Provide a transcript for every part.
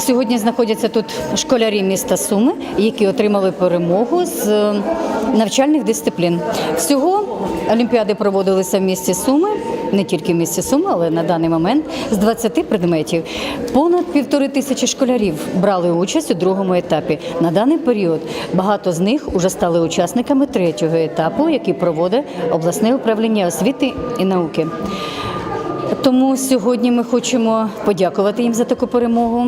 Сьогодні знаходяться тут школярі міста Суми, які отримали перемогу з е, навчальних дисциплін. Всього олімпіади проводилися в місті Суми, не тільки в місті Суми, але на даний момент з 20 предметів. Понад півтори тисячі школярів брали участь у другому етапі. На даний період багато з них вже стали учасниками третього етапу, який проводить обласне управління освіти і науки. Тому сьогодні ми хочемо подякувати їм за таку перемогу,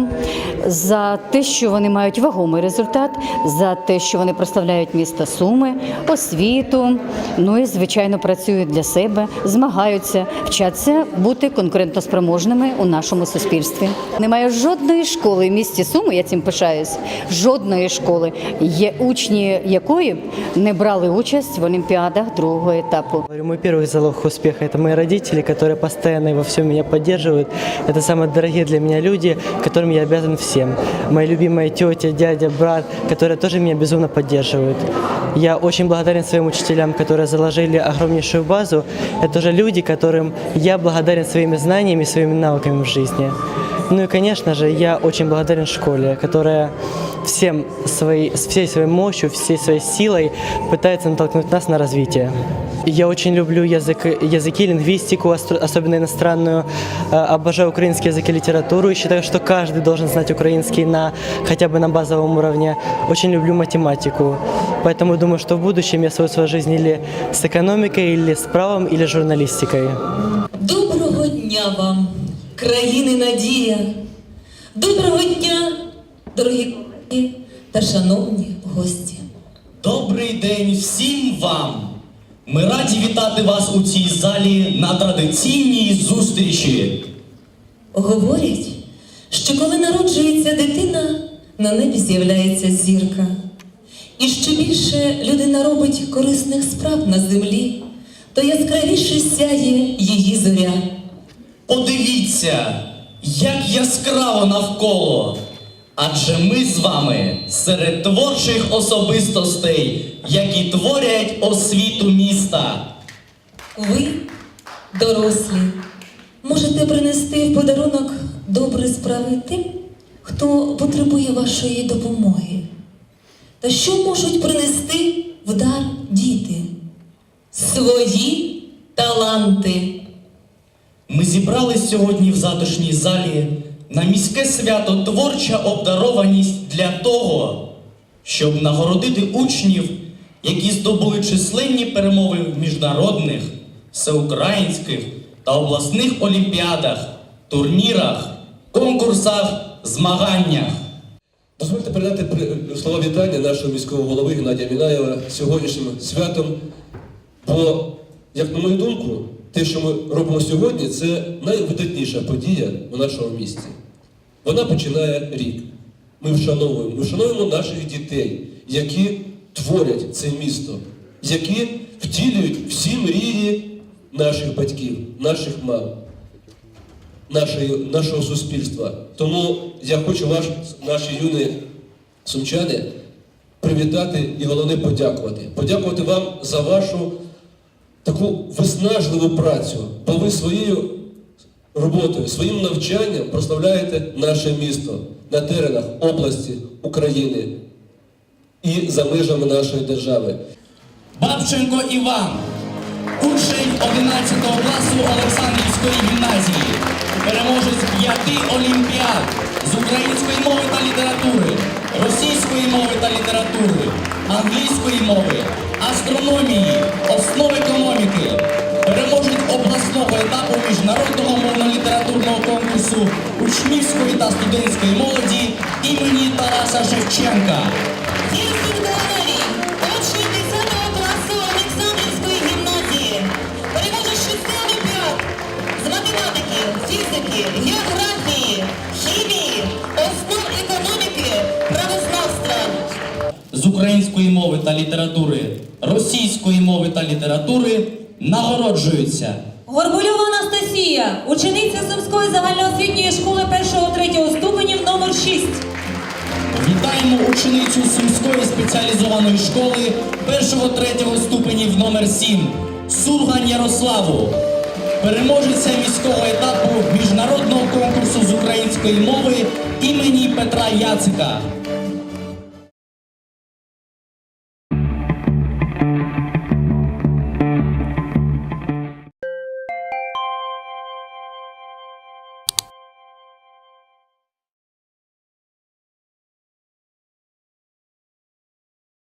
за те, що вони мають вагомий результат, за те, що вони прославляють місто Суми, освіту. Ну і звичайно працюють для себе, змагаються, вчаться бути конкурентоспроможними у нашому суспільстві. Немає жодної школи в місті Суми, я цим пишаюсь. Жодної школи, є учні якої б не брали участь в олімпіадах другого етапу. Говорю, мой первый залог успеха – это мои родители, которые постоянно и во всем меня поддерживают. Это самые дорогие для меня люди, которым я обязан всем. Моя любимая тетя, дядя, брат, которые тоже меня безумно поддерживают. Я очень благодарен своим учителям, которые заложили огромнейшую базу. Это же люди, которым я благодарен своими знаниями, своими навыками в жизни. Ну и, конечно же, я очень благодарен школе, которая всем своей, всей своей мощью, всей своей силой пытается натолкнуть нас на развитие. Я очень люблю язык, языки, лингвистику, ос- особенно иностранную. Э, Обожаю украинский язык и литературу и считаю, что каждый должен знать украинский на хотя бы на базовом уровне. Очень люблю математику, поэтому думаю, что в будущем я свою свою жизнь или с экономикой, или с правом, или журналистикой. Доброго дня вам, країни надія. Доброго дня, дорогі колеги та шановні гості. Добрий день всім вам! Ми раді вітати вас у цій залі на традиційній зустрічі. Говорять, що коли народжується дитина, на небі з'являється зірка. І що більше людина робить корисних справ на землі, то яскравіше сяє її зоря. Подивіться, як яскраво навколо. Адже ми з вами серед творчих особистостей, які творять освіту міста. Ви, дорослі, можете принести в подарунок добрі справи тим, хто потребує вашої допомоги. Та що можуть принести в дар діти? Свої таланти. Зібрались сьогодні в затишній залі на міське свято Творча обдарованість для того, щоб нагородити учнів, які здобули численні перемоги в міжнародних, всеукраїнських та обласних олімпіадах, турнірах, конкурсах, змаганнях. Дозвольте передати слова вітання нашого міського голови Геннадія Мінаєва сьогоднішнім святом. Бо, як на мою думку, те, що ми робимо сьогодні, це найвидатніша подія у нашому місті. Вона починає рік. Ми вшановуємо, ми вшановуємо наших дітей, які творять це місто, які втілюють всі мрії наших батьків, наших мам нашої, нашого суспільства. Тому я хочу ваш, наші юні сумчани привітати і головне подякувати. Подякувати вам за вашу таку виснажливу працю, бо ви своєю роботою, своїм навчанням прославляєте наше місто на теренах області, України і за межами нашої держави. Бабченко Іван, учень 11 класу Олександрівської гімназії, переможець п'яти олімпіад з української мови та літератури, російської мови та літератури, англійської мови, астрономії, основ економіки, переможець обласного етапу міжнародного мовно-літературного конкурсу учнівської та студентської молоді імені Тараса Шевченка. Української мови та літератури, російської мови та літератури нагороджуються Горбульова Анастасія, учениця Сумської загальноосвітньої школи 1-3 ступенів номер 6. Вітаємо ученицю Сумської спеціалізованої школи 1-3 ступенів номер 7 Сургань Ярославу. переможеця міського етапу міжнародного конкурсу з української мови імені Петра Яцика.